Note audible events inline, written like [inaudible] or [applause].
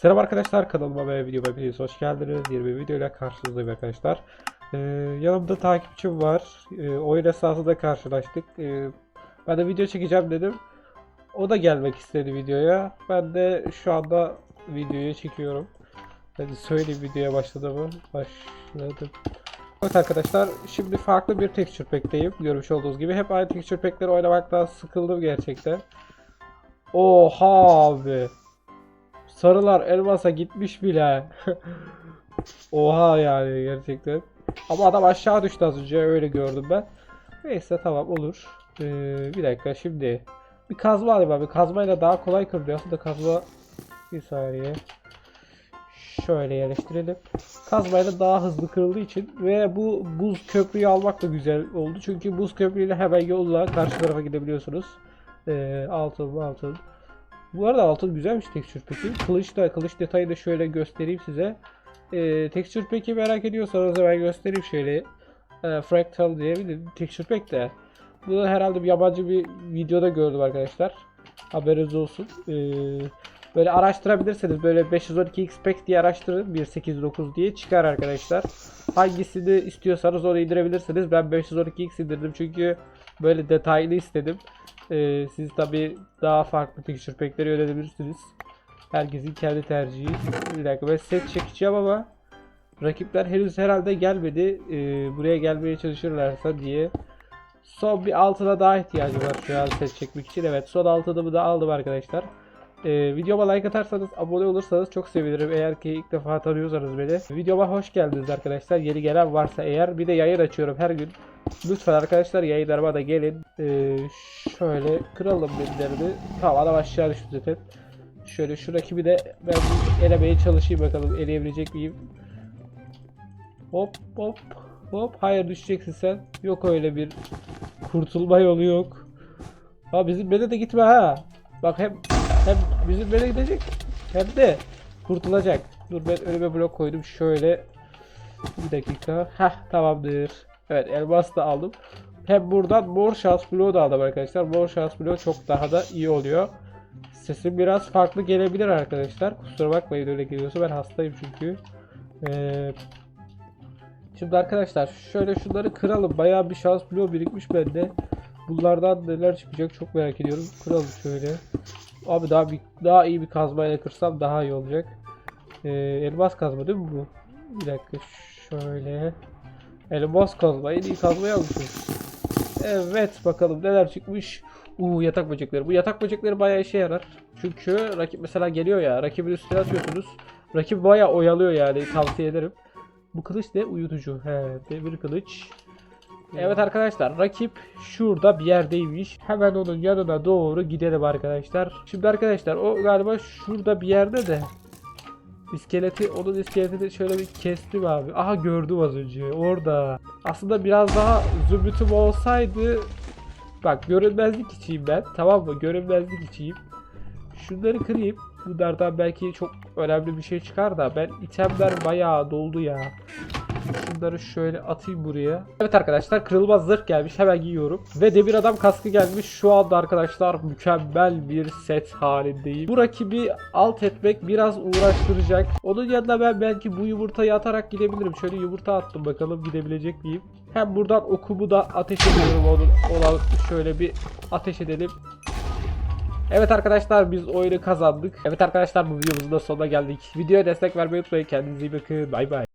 Selam arkadaşlar kanalıma ve videoma hepiniz hoş geldiniz. Yeni bir videoyla karşınızdayım arkadaşlar. Ee, yanımda takipçim var. Ee, oyun esnasında karşılaştık. Ee, ben de video çekeceğim dedim. O da gelmek istedi videoya. Ben de şu anda videoyu çekiyorum. Hadi söyleyeyim videoya başladığımı. Başladım. Evet arkadaşlar şimdi farklı bir texture pack'teyim. Görmüş olduğunuz gibi hep aynı texture pack'leri oynamaktan sıkıldım gerçekten. Oha abi. Sarılar elmasa gitmiş bile. [laughs] Oha yani gerçekten. Ama adam aşağı düştü az önce öyle gördüm ben. Neyse tamam olur. Ee, bir dakika şimdi. Bir kazma alayım abi. Kazmayla daha kolay kırılıyor. Aslında kazma bir saniye. Şöyle yerleştirelim. Kazmayla daha hızlı kırıldığı için ve bu buz köprüyü almak da güzel oldu. Çünkü buz köprüyle hemen yolla karşı tarafa gidebiliyorsunuz. Ee, altın altın. Bu arada altın güzelmiş tekstür peki. Kılıç da kılıç detayı da şöyle göstereyim size. Ee, tekstür peki merak ediyorsanız ben göstereyim şöyle. Ee, Fractal diye bir tekstür pek de. Bunu herhalde bir yabancı bir videoda gördüm arkadaşlar. Haberiniz olsun. Ee, böyle araştırabilirseniz böyle 512x pek diye araştırın 189 diye çıkar arkadaşlar. Hangisini istiyorsanız onu indirebilirsiniz. Ben 512x indirdim çünkü böyle detaylı istedim. Ee, siz tabi daha farklı texture pack'leri öğrenebilirsiniz. Herkesin kendi tercihi. Bir dakika ben set çekeceğim ama rakipler henüz herhalde gelmedi. Ee, buraya gelmeye çalışırlarsa diye. Son bir altına daha ihtiyacım var şu an set çekmek için. Evet son altınımı da aldım arkadaşlar. Ee, videoma like atarsanız, abone olursanız çok sevinirim. Eğer ki ilk defa tanıyorsanız beni. Videoma hoş geldiniz arkadaşlar. Yeni gelen varsa eğer. Bir de yayın açıyorum her gün. Lütfen arkadaşlar yayınlarıma da gelin. Ee, şöyle kıralım birilerini. Tamam adam aşağı düştü zaten. Şöyle şu rakibi de ben bir elemeye çalışayım bakalım eleyebilecek miyim? Hop hop hop. Hayır düşeceksin sen. Yok öyle bir kurtulma yolu yok. Ha bizim bene de gitme ha. Bak hem hem bizim bene gidecek hem de kurtulacak. Dur ben önüme blok koydum şöyle. Bir dakika. Heh tamamdır. Evet elmas da aldım. Hem buradan mor şans bloğu da aldım arkadaşlar. Mor şans bloğu çok daha da iyi oluyor. Sesim biraz farklı gelebilir arkadaşlar. Kusura bakmayın öyle geliyorsa ben hastayım çünkü. Ee, şimdi arkadaşlar şöyle şunları kıralım. Bayağı bir şans bloğu birikmiş bende. Bunlardan neler çıkacak çok merak ediyorum. Kıralım şöyle. Abi daha bir daha iyi bir kazmayla kırsam daha iyi olacak. Ee, elmas kazma değil mi bu? Bir dakika şöyle. Elmas kazma. En iyi kazmayı almışız. Evet bakalım neler çıkmış. Uuu yatak böcekleri. Bu yatak böcekleri bayağı işe yarar. Çünkü rakip mesela geliyor ya. Rakibin üstüne atıyorsunuz. Rakip bayağı oyalıyor yani tavsiye ederim. Bu kılıç ne? Uyutucu. He, demir kılıç. Evet arkadaşlar rakip şurada bir yerdeymiş. Hemen onun yanına doğru gidelim arkadaşlar. Şimdi arkadaşlar o galiba şurada bir yerde de. İskeleti, onun iskeletini şöyle bir kestim abi. Aha gördüm az önce orada. Aslında biraz daha zümrütüm olsaydı Bak görünmezlik içeyim ben. Tamam mı? Görünmezlik içeyim. Şunları kırayım. Bunlardan belki çok önemli bir şey çıkar da ben itemler bayağı doldu ya. Şunları şöyle atayım buraya. Evet arkadaşlar kırılmaz zırh gelmiş. Hemen giyiyorum. Ve demir adam kaskı gelmiş. Şu anda arkadaşlar mükemmel bir set halindeyim. Bu rakibi alt etmek biraz uğraştıracak. Onun yanına ben belki bu yumurtayı atarak gidebilirim. Şöyle yumurta attım bakalım gidebilecek miyim? Hem buradan okumu da ateş ediyorum onun. Olan şöyle bir ateş edelim. Evet arkadaşlar biz oyunu kazandık. Evet arkadaşlar bu videomuzun da sonuna geldik. Videoya destek vermeyi unutmayın. Kendinize iyi bakın. Bay bay.